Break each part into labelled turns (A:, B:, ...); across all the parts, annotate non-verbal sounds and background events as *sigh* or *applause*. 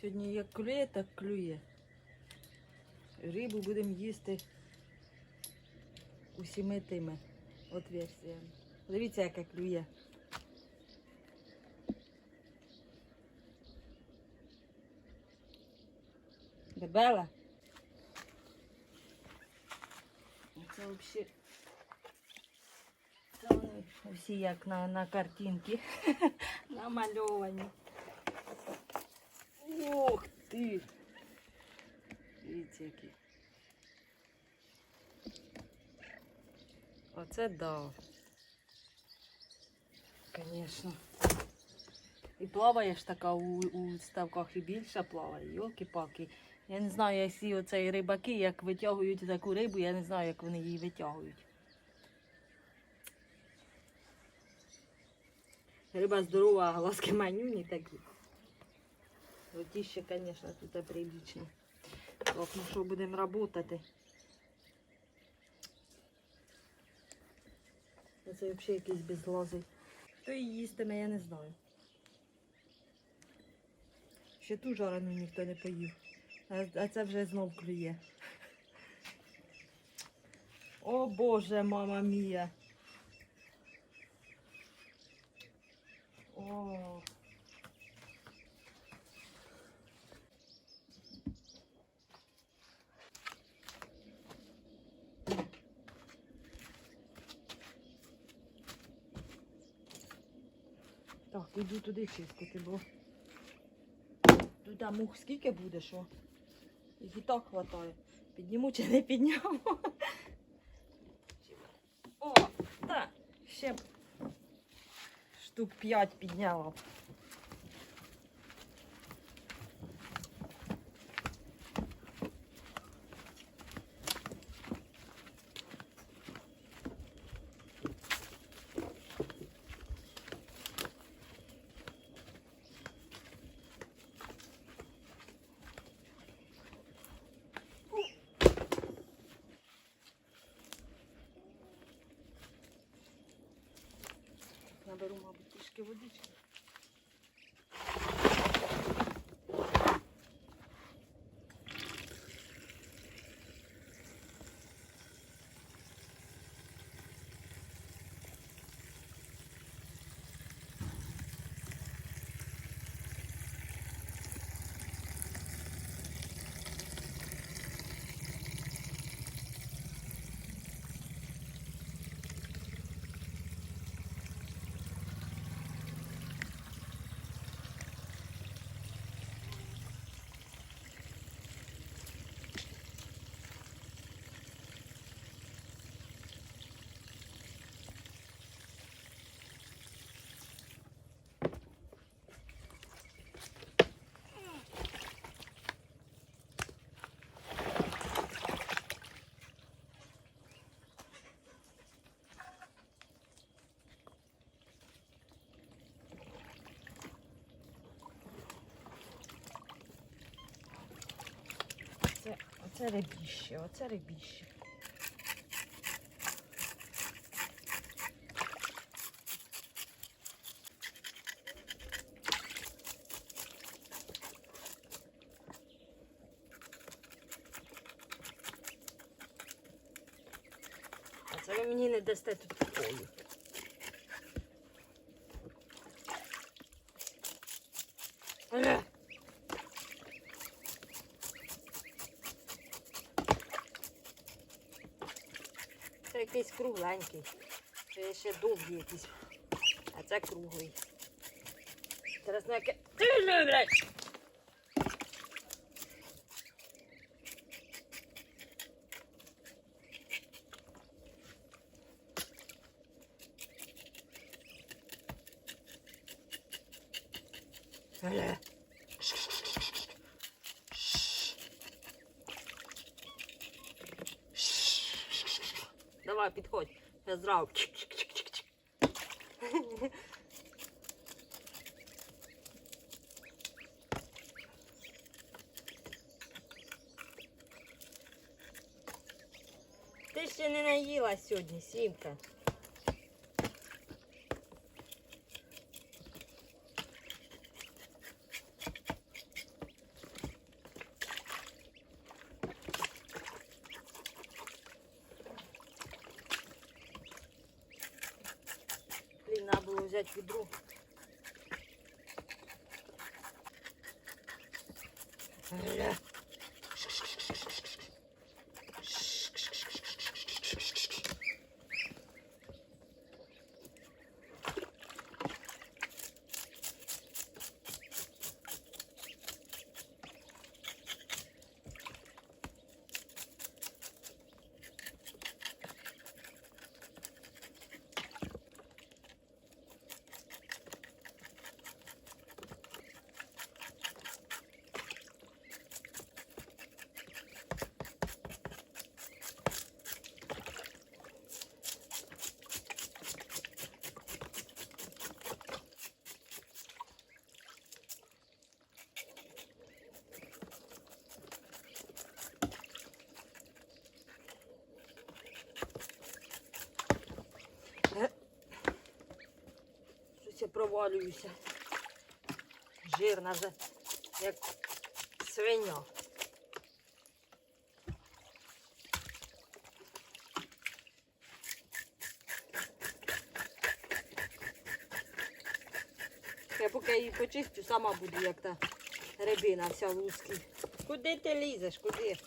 A: Сьогодні як клює, так клює. Рибу будемо їсти усіми тими отверстиями. Дивіться, яка клює. Дебела. Це взагалі. Це вони всі як на, на картинці *laughs* намальовані. Ох ти! Дивіться які. Оце да. Звісно. І плаває ж така у, у ставках і більше плаває, йолки-палки. Я не знаю, як ці оцей рибаки, як витягують таку рибу, я не знаю, як вони її витягують. Риба здорова, а глазки манюні такі. Ротіще, звісно, тут прилічне. Так, ну що, будемо працювати. Це взагалі якийсь безлозий. Хто її їстиме, я не знаю. Ще ту жарену ніхто не поїв. А, а це вже знов клює. О Боже, мама мія. О. Так, іду туди чистити, бо тут мух скільки буде, що? Їх і так хватає. Підніму чи не підніму. О, так, ще штук 5 підняла. Наберу, мабуть, трішки водички. Оце рибіще, оце рибіще. А це ви мені не дасте тут такої. Ех. Це якийсь кругленький. Це ще довгий якийсь. А це круглий. Зараз на яке. Бля. Давай, підходь. Я зрав. Чик-чик-чик-чик-чик. Ти ще не наїла сьогодні, Сімка. взяти відро. Ля. Е. Щось я провалююся. Жирна вже, як свиня. Я поки її почистю, сама буду, як та рибина вся в лускі. Куди ти лізеш? Куди?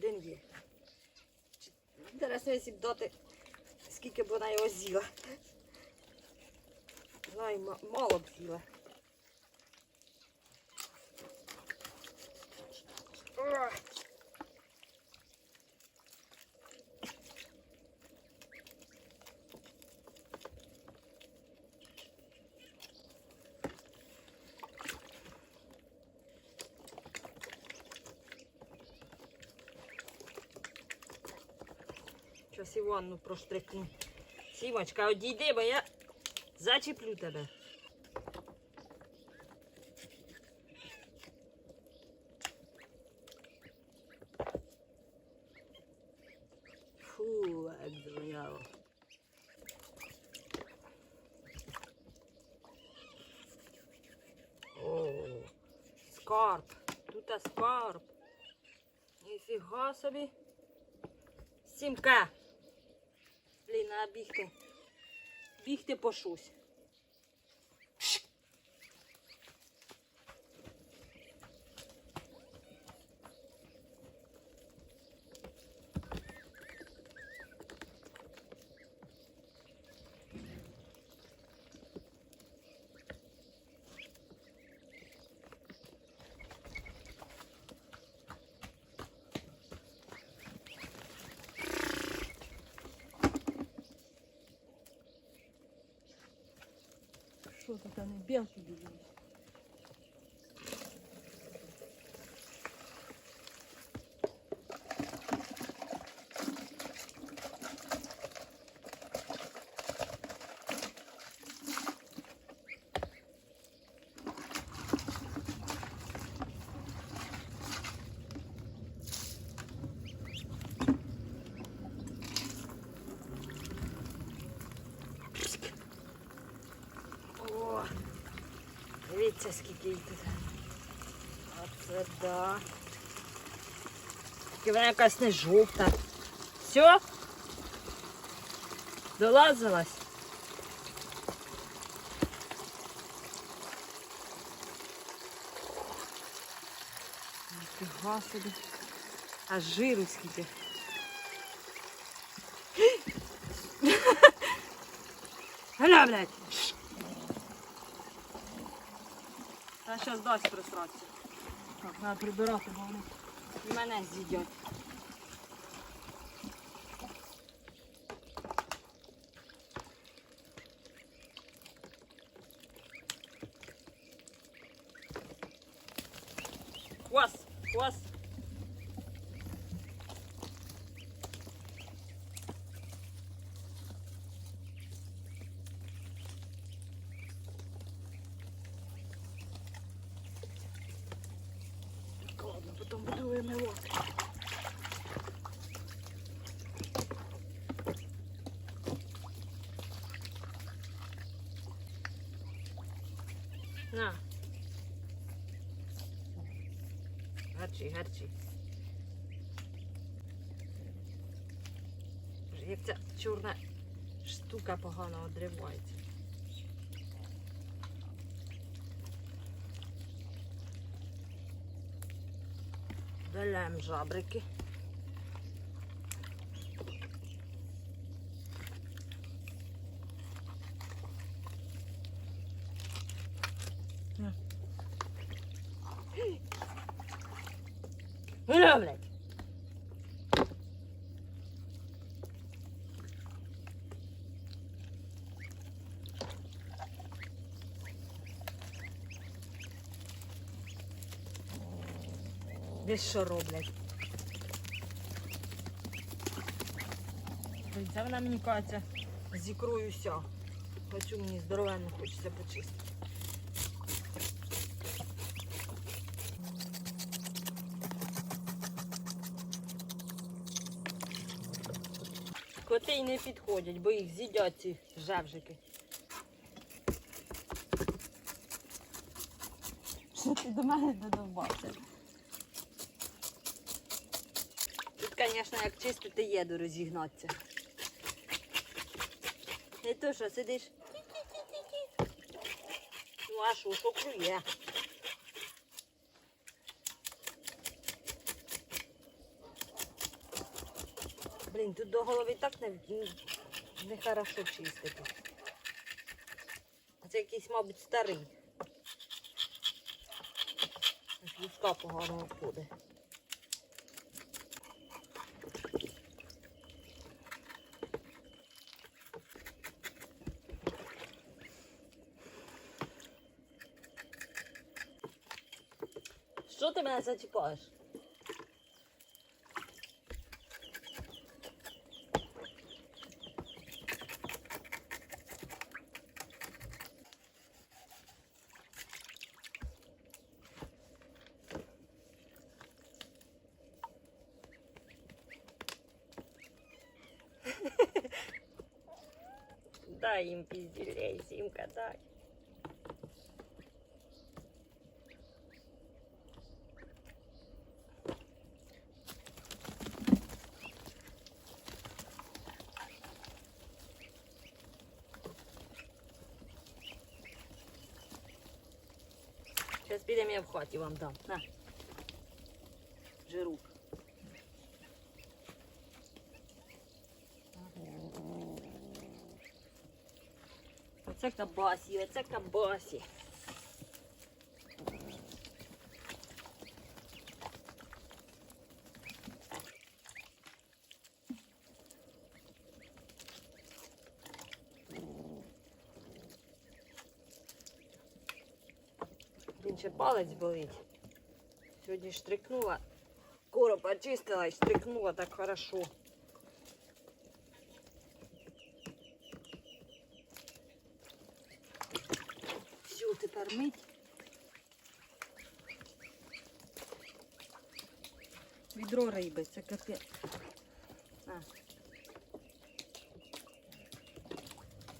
A: Один є. Інтересно, якщо б дати, скільки б вона його з'їла. Знаю, ма- мало б з'їла. Ох. Ванну проштрикну. Сімочка, одійди, бо я зачеплю тебе. Фу, як звоняло. О, скарб. Тут скарб. Ніфіга собі. Сімка. Блін, треба бігти. Бігти по щось. Що тут вони білки бігають? дивіться, скільки їх тут. Оце да. Тільки вона якась не жовта. Все? Долазилась? Фіга собі. А жиру скільки. Гля, блядь. Та зараз дасть присратися. Так, треба прибирати, бо вони мене з'їдять. Хвост, хвост. Так, ладно, потом буду вимивати. На. Гарчі, гарчі. Як ця чорна штука погано одривається. Доляємо жабрики. На. Гля, блядь. Десь що роблять. Це вона мені кажеться з ікрою вся. Хочу мені здоровенно хочеться почистити. Коти й не підходять, бо їх з'їдять ці жевжики. Що ти до мене додовбався? Тут, звісно, як чистити їду розігнатися. Не то, що сидиш. Ну а що, що клює? Блін, тут до голови так не, не хорошо чистити. А це якийсь, мабуть, старий. Луска погано входить. Що ти мене зачіпаєш? Дай їм пізділей, сімка, дай. В хаті вам дам. На. Жирук. Оце кабасі, оце кабасі. Він ще палець болить. Сьогодні штрикнула. Короб очистила і штрикнула так хорошо. Все, тепер мить. Відро риби, це капець. А.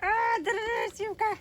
A: А, дресівка!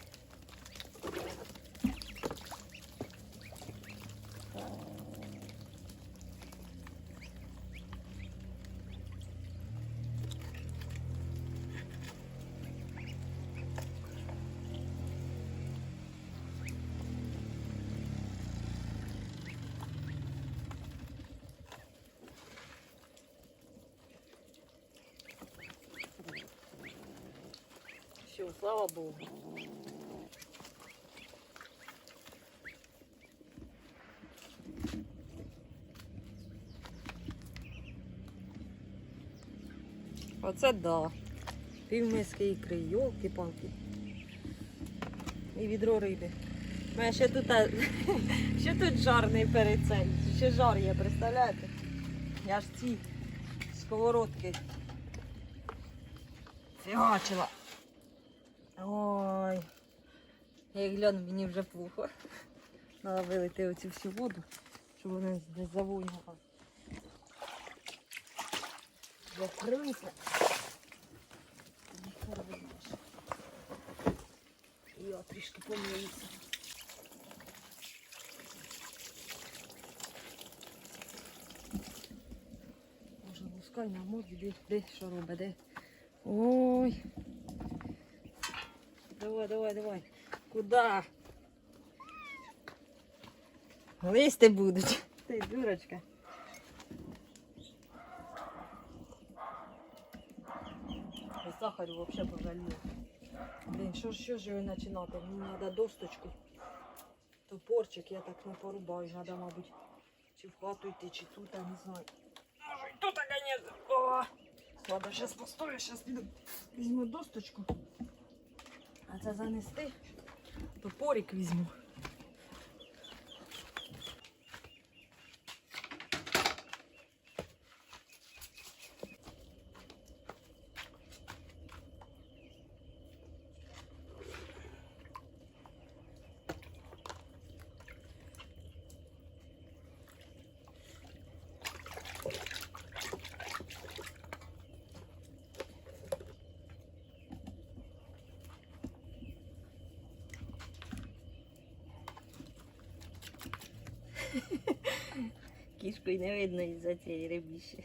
A: Все, слава Богу. Оце да. Півмиски ікри, йолки-палки. І відро риби. У мене ще тут, *laughs* ще тут жарний перед цей. Ще жар є, представляєте? Я ж ці сковородки фігачила. Ой. Я гляну, мені вже плохо. Треба вилити оцю всю воду, щоб вона не завонювала. Вийдеш. Я трішки помиюся. Може, лускай на моді, де, де, що робить, де? Ой. Давай, давай, давай. Куда? Листи будуть. Ти дурочка. І сахарю вообще пожалію. Блін, що ж що ж його починати? Мені треба досточку. Топорчик я так не порубаю. Треба, мабуть, чи в хату йти, чи тут, я не знаю. Може і тут, конечно. О! Ладно, зараз постою, зараз піду. Візьму досточку. А це занести. Топорик візьму. Кішку й не видно із-за цієї рибіші.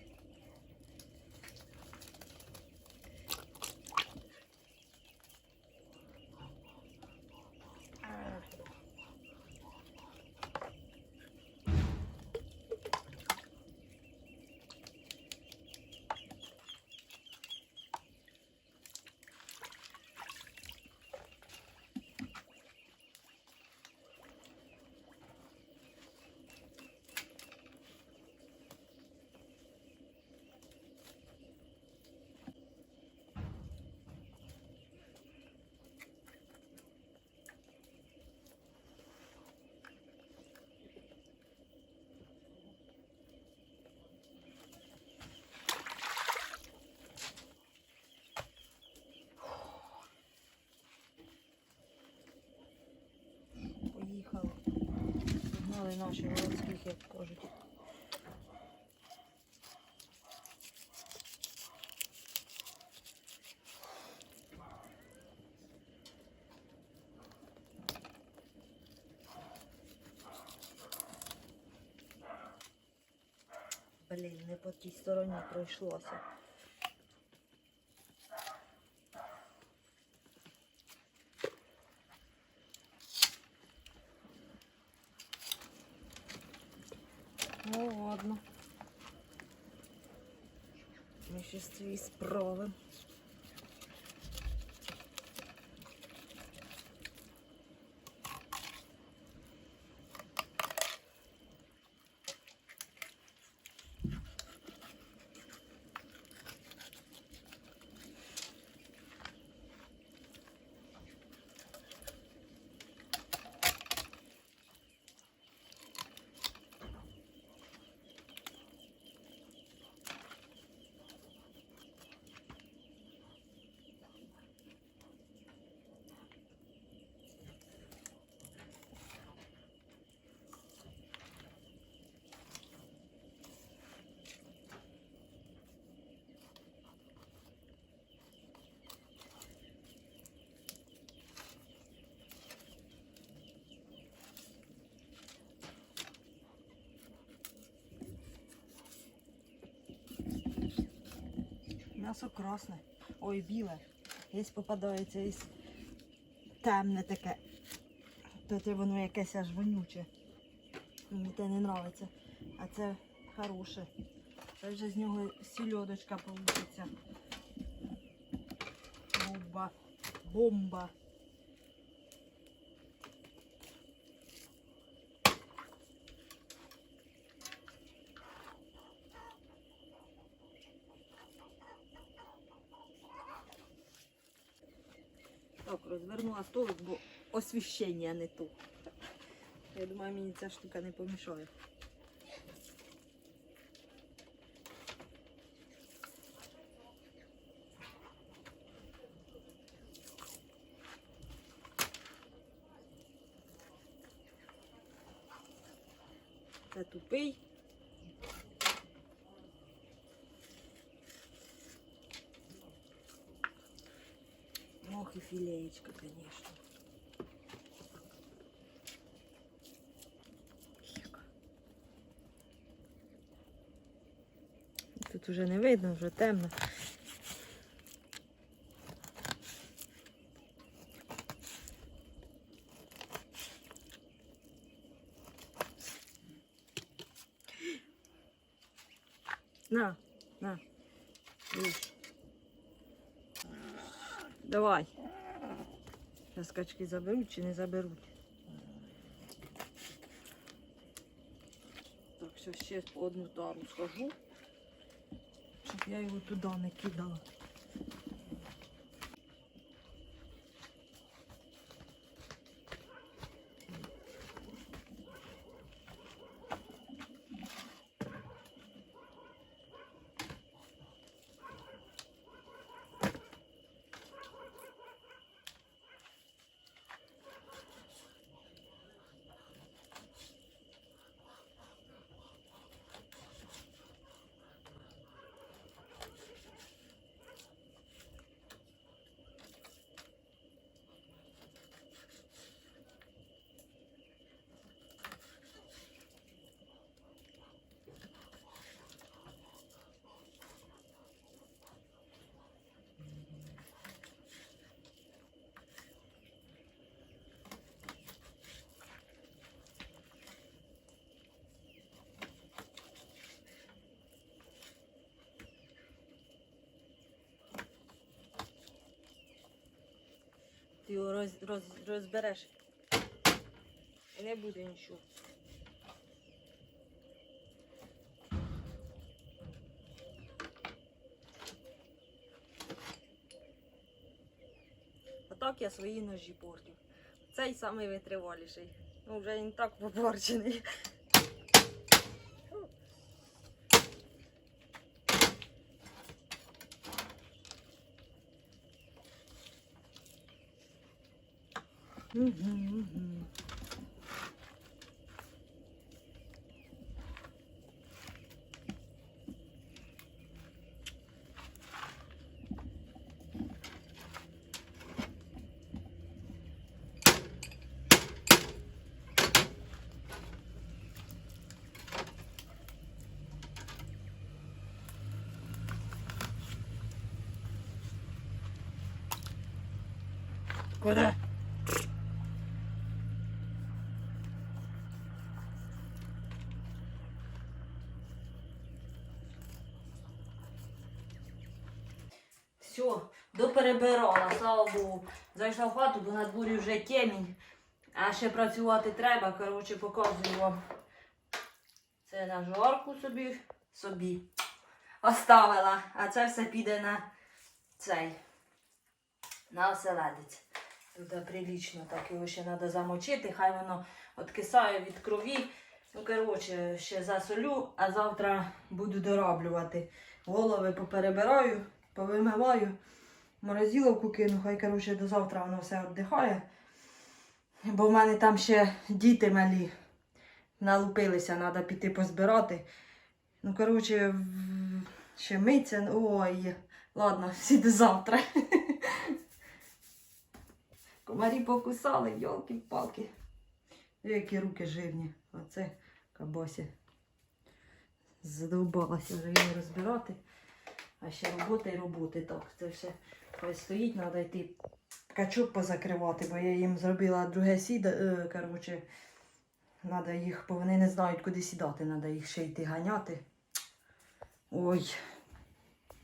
A: Погнали наші городських, як кажуть. Блін, не по тій стороні пройшлося. Ну ладно. Ми ще свої справи. М'ясо красне. Ой, біле. Є попадається із темне таке. Це воно якесь аж вонюче. Мені те не подобається. А це хороше. Це вже з нього сільодочка вийде. Бомба. Бомба. Так, розвернула столик, бо освіщення не то. Я думаю, мені ця штука не помішає. Це тупий. Ох філеєчка, звісно. Тут уже не видно, вже темно. На, на. Давай. Зараз качки заберуть чи не заберуть. Так, що ще по одну тару схожу, щоб я його туди не кидала. Ти його роз, роз, розбереш. І не буде нічого. А так я свої ножі портю. Цей самий витриваліший. Ну, вже він так попорчений. 过来 доперебирала, слава Богу. Зайшла в хату, бо на дворі вже темінь. А ще працювати треба. Коротше, показую вам. Це на жарку собі, собі оставила. А це все піде на цей. На оселедець. Тут прилічно так його ще треба замочити, хай воно відкисає від крові. Ну, коротше, ще засолю, а завтра буду дороблювати. Голови поперебираю, повимиваю, морозиловку кину, хай коротше, до завтра воно все віддихає. Бо в мене там ще діти малі налупилися, треба піти позбирати. Ну, коротше, ще миться. Ой, ладно, *laughs* всі до завтра. Комарі покусали, йолки-палки. Які руки жирні. Оце кабосі. Задовбалася вже її розбирати. А ще роботи і роботи. Так, це все стоїть, треба йти качок позакривати, бо я їм зробила друге сідо. е, Коротше, їх, бо вони не знають, куди сідати, треба їх ще йти ганяти. Ой,